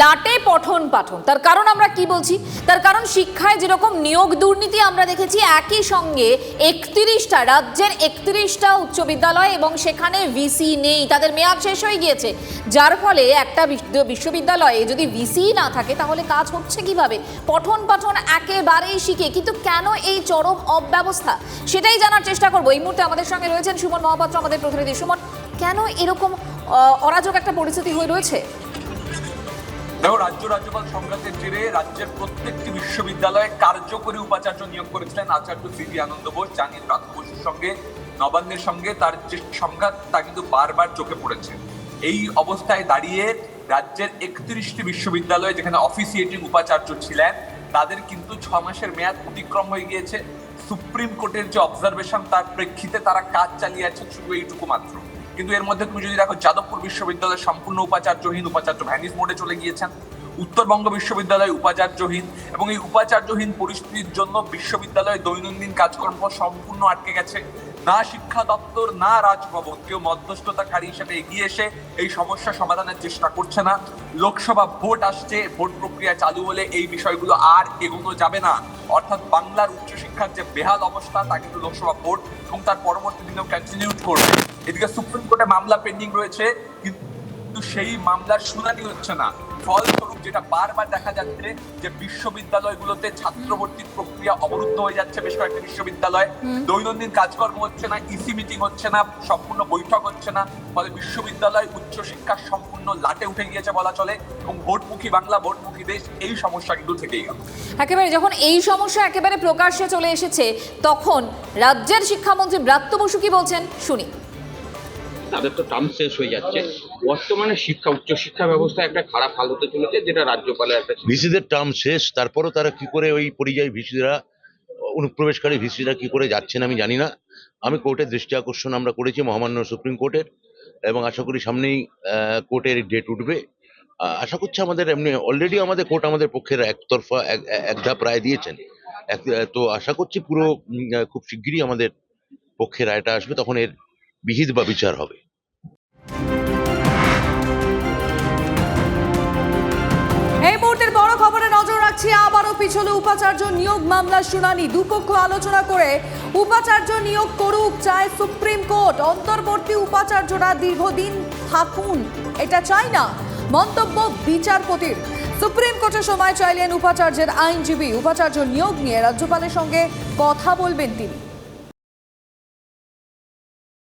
লাটে পঠন পাঠন। তার কারণ আমরা কি বলছি? তার কারণ শিক্ষায় যেরকম নিয়োগ দুর্নীতি আমরা দেখেছি, একই সঙ্গে একত্রিশটা রাজ্যের একত্রিশটা উচ্চ বিদ্যালয় এবং সেখানে ভিসি নেই, তাদের মেয়াদ শেষ হয়ে গিয়েছে। যার ফলে একটা বিশ্ববিদ্যালয়ে যদি ভিসি না থাকে, তাহলে কাজ হচ্ছে কীভাবে? পঠন পাঠন একেবারেই শিখে, কিন্তু কেন এই চরম অব্যবস্থা? সেটাই জানার চেষ্টা করব। এই মুহূর্তে আমাদের সঙ্গে রয়েছেন সুমন মহাপাত্র, আমাদের প্রতিনিধি। সুমন, কেন এরকম অরাজক একটা পরিস্থিতি হয়ে রয়েছে? দেখো রাজ্য রাজ্যপাল সংঘাতের জেরে রাজ্যের প্রত্যেকটি বিশ্ববিদ্যালয়ে কার্যকরী উপাচার্য নিয়োগ করেছিলেন আচার্য সিভি আনন্দ বোস, জানিয়ে প্রাপ্ত বসুর সঙ্গে, নবান্নের সঙ্গে তার যে সংঘাত, তা কিন্তু বারবার চোখে পড়েছে। এই অবস্থায় দাঁড়িয়ে রাজ্যের একত্রিশটি বিশ্ববিদ্যালয়ে যেখানে অফিসিয়েটিং উপাচার্য ছিলেন, তাদের কিন্তু ছ মাসের মেয়াদ অতিক্রম হয়ে গিয়েছে। সুপ্রিম কোর্টের যে অবজারভেশন তার প্রেক্ষিতে তারা কাজ চালিয়ে যাচ্ছেন শুধু এইটুকু মাত্র। কিন্তু এর মধ্যে তুমি যদি দেখো যাদবপুর বিশ্ববিদ্যালয় সম্পূর্ণ উপাচার্যহীন উপাচার্য ভ্যানিস মোডে চলে গিয়েছেন। উত্তরবঙ্গ বিশ্ববিদ্যালয় উপাচার্যহীন এবং এই উপাচার্যহীন পরিস্থিতির জন্য বিশ্ববিদ্যালয়ে দৈনন্দিন কাজকর্ম সম্পূর্ণ আটকে গেছে। না শিক্ষা দপ্তর, না রাজভবন। কেউ মধ্যস্থতাকারী হিসেবে এগিয়ে এসে এই সমস্যা সমাধানের চেষ্টা করছে না। লোকসভা ভোট আসছে, ভোট প্রক্রিয়া চালু হলে এই বিষয়গুলো আর এগোনো যাবে না। অর্থাৎ বাংলার উচ্চশিক্ষার যে বেহাল অবস্থা, তা কিন্তু লোকসভা ভোট এবং তার পরবর্তী দিনেও কন্টিনিউ করবে। এদিকে সুপ্রিম কোর্টে মামলা পেন্ডিং রয়েছে, কিন্তু সেই মামলার শুনানি হচ্ছে না। ফলস্বরূপ যেটা বারবার দেখা যাচ্ছে যে বিশ্ববিদ্যালয়গুলোতে ছাত্র ভর্তির প্রক্রিয়া অবরুদ্ধ হয়ে যাচ্ছে বেশ কয়েকটি বিশ্ববিদ্যালয়। দৈনন্দিন কাজকর্ম হচ্ছে না ইসি মিটিং হচ্ছে না সম্পূর্ণ বৈঠক হচ্ছে না ফলে বিশ্ববিদ্যালয় উচ্চশিক্ষা সম্পূর্ণ লাটে উঠে গিয়েছে বলা চলে এবং ভোটমুখী বাংলা ভোটমুখী দেশ এই সমস্যা কিন্তু থেকেই গেল। একেবারে যখন এই সমস্যা একেবারে প্রকাশ্যে চলে এসেছে তখন রাজ্যের শিক্ষামন্ত্রী ব্রাত্য বসু কি বলছেন? শুনি। তাদের তো টার্ম শেষ হয়ে যাচ্ছে। বর্তমানে শিক্ষা উচ্চশিক্ষা ব্যবস্থা একটা খারাপ হাল হতে চলেছে, যেটা রাজ্যপালের একটা ভিসিদের টার্ম শেষ, তারপরও তারা কি করে ওই পরিযায়ী ভিসিরা, অনুপ্রবেশকারী ভিসিরা কি করে যাচ্ছেন আমি জানি না। আমি কোর্টের দৃষ্টি আকর্ষণ আমরা করেছি মহামান্য সুপ্রিম কোর্টের, এবং আশা করি সামনেই কোর্টের ডেট উঠবে। আশা করছি আমাদের এমনি অলরেডি আমাদের কোর্ট আমাদের পক্ষের একতরফা, এক- এক ধাপ রায় দিয়েছেন। তো আশা করছি পুরো খুব শিগগিরই আমাদের পক্ষে রায়টা আসবে, তখন এর বিহিত বা বিচার হবে। এই মুহূর্তের বড় খবরে নজর রাখছি, আবারও পিছলে উপাচার্য নিয়োগ মামলার শুনানি। দুপক্ষ আলোচনা করে উপাচার্য নিয়োগ করুক চায় সুপ্রিম কোর্ট। অন্তর্বর্তী উপাচার্যরা দীর্ঘদিন থাকুন, এটা চাই না। মন্তব্য বিচারপতির। সুপ্রিম কোর্টে সময় চাইলেন উপাচার্যের আইনজীবী। উপাচার্য নিয়োগ নিয়ে রাজ্যপালের সঙ্গে কথা বলবেন তিনি।